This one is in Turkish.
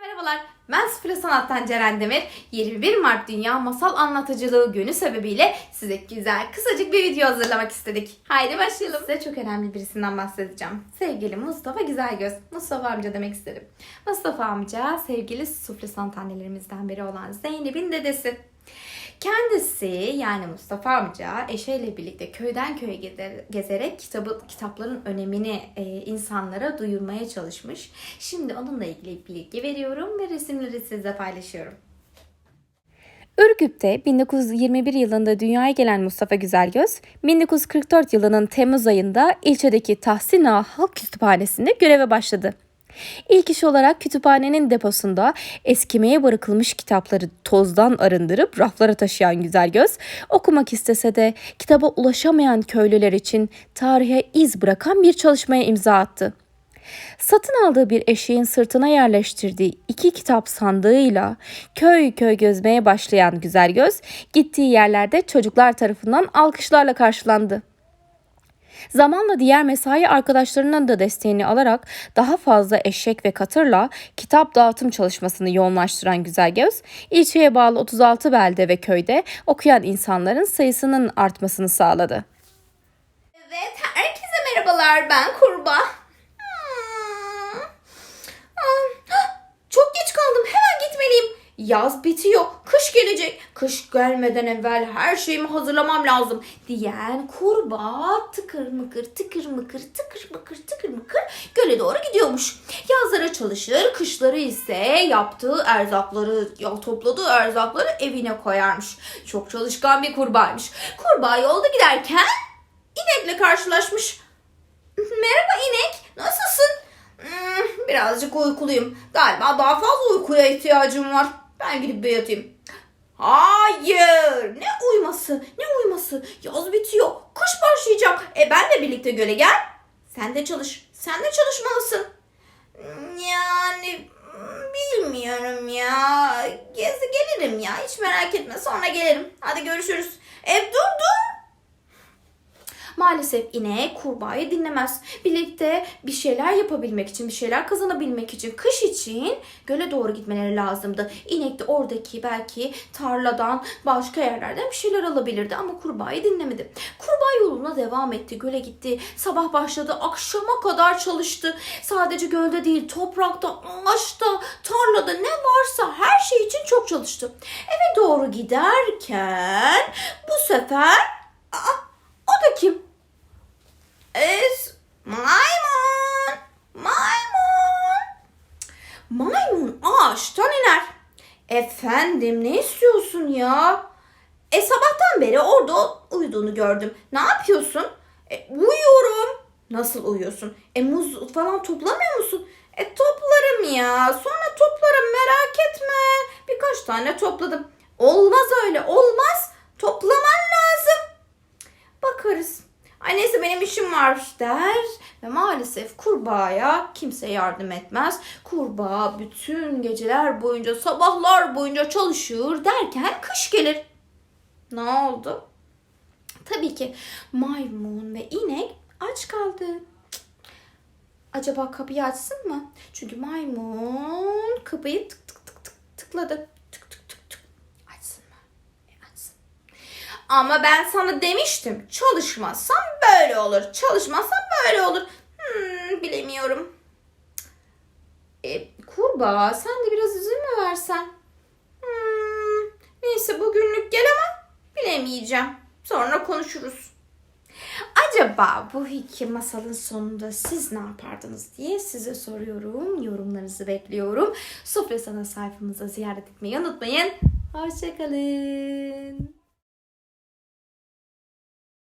Merhabalar, ben Sıfır Sanat'tan Ceren Demir. 21 Mart Dünya Masal Anlatıcılığı Günü sebebiyle size güzel, kısacık bir video hazırlamak istedik. Haydi başlayalım. Size çok önemli birisinden bahsedeceğim. Sevgili Mustafa Güzelgöz. Mustafa amca demek istedim. Mustafa amca sevgili Sufle Sanat annelerimizden biri olan Zeynep'in dedesi. Kendisi yani Mustafa amca eşiyle birlikte köyden köye gezer- gezerek kitabı, kitapların önemini e, insanlara duyurmaya çalışmış. Şimdi onunla ilgili bilgi veriyorum ve resimleri size paylaşıyorum. Ürgüp'te 1921 yılında dünyaya gelen Mustafa Güzelgöz, 1944 yılının Temmuz ayında ilçedeki Tahsin Halk Kütüphanesi'nde göreve başladı. İlk iş olarak kütüphanenin deposunda eskimeye bırakılmış kitapları tozdan arındırıp raflara taşıyan Güzelgöz, okumak istese de kitaba ulaşamayan köylüler için tarihe iz bırakan bir çalışmaya imza attı. Satın aldığı bir eşeğin sırtına yerleştirdiği iki kitap sandığıyla köy köy gezmeye başlayan Güzelgöz, gittiği yerlerde çocuklar tarafından alkışlarla karşılandı. Zamanla diğer mesai arkadaşlarının da desteğini alarak daha fazla eşek ve katırla kitap dağıtım çalışmasını yoğunlaştıran Güzelgöz, ilçeye bağlı 36 belde ve köyde okuyan insanların sayısının artmasını sağladı. Evet, herkese merhabalar. Ben Kurba. Hmm. Ah, Çok geç kaldım. Hemen gitmeliyim. Yaz bitiyor. Kış gelecek. Kış gelmeden evvel her şeyimi hazırlamam lazım. Diyen kurbağa tıkır mıkır tıkır mıkır tıkır mıkır tıkır mıkır göle doğru gidiyormuş. Yazları çalışır, kışları ise yaptığı erzakları, ya topladığı erzakları evine koyarmış. Çok çalışkan bir kurbağaymış. Kurbağa yolda giderken inekle karşılaşmış. Merhaba inek, nasılsın? Hmm, birazcık uykuluyum. Galiba daha fazla uykuya ihtiyacım var. Ben gidip bir yatayım. Hayır. Ne uyuması? Ne uyuması? Yaz bitiyor. Kış başlayacak. E ben de birlikte göle gel. Sen de çalış. Sen de çalışmalısın. Yani bilmiyorum ya. Gezi gelirim ya. Hiç merak etme. Sonra gelirim. Hadi görüşürüz. E dur dur. Maalesef inek kurbağayı dinlemez. Birlikte bir şeyler yapabilmek için, bir şeyler kazanabilmek için, kış için göle doğru gitmeleri lazımdı. İnek de oradaki belki tarladan, başka yerlerden bir şeyler alabilirdi ama kurbağayı dinlemedi. Kurbağa yoluna devam etti, göle gitti. Sabah başladı, akşama kadar çalıştı. Sadece gölde değil, toprakta, ağaçta, tarlada ne varsa her şey için çok çalıştı. Eve doğru giderken bu sefer Aa, o da kim? Es maymun. Maymun. Maymun ağaçtan iner. Efendim ne istiyorsun ya? E sabahtan beri orada uyuduğunu gördüm. Ne yapıyorsun? E, uyuyorum. Nasıl uyuyorsun? E muz falan toplamıyor musun? E toplarım ya. Sonra toplarım merak etme. Birkaç tane topladım. Olmaz öyle olmaz. Toplaman lazım. Bakarız. Ay neyse benim işim var der ve maalesef kurbağaya kimse yardım etmez. Kurbağa bütün geceler boyunca sabahlar boyunca çalışır derken kış gelir. Ne oldu? Tabii ki maymun ve inek aç kaldı. Acaba kapıyı açsın mı? Çünkü maymun kapıyı tık tık tık tık tıkladı. Tık tık tık tık. Açsın mı? E, açsın. Ama ben sana demiştim çalışmazsan böyle olur. Çalışmazsan böyle olur. Hmm, bilemiyorum. E, kurbağa sen de biraz üzülme versen. Hmm, neyse bugünlük gel ama bilemeyeceğim. Sonra konuşuruz. Acaba bu hikaye masalın sonunda siz ne yapardınız diye size soruyorum. Yorumlarınızı bekliyorum. Sofra Sana sayfamıza ziyaret etmeyi unutmayın. Hoşçakalın.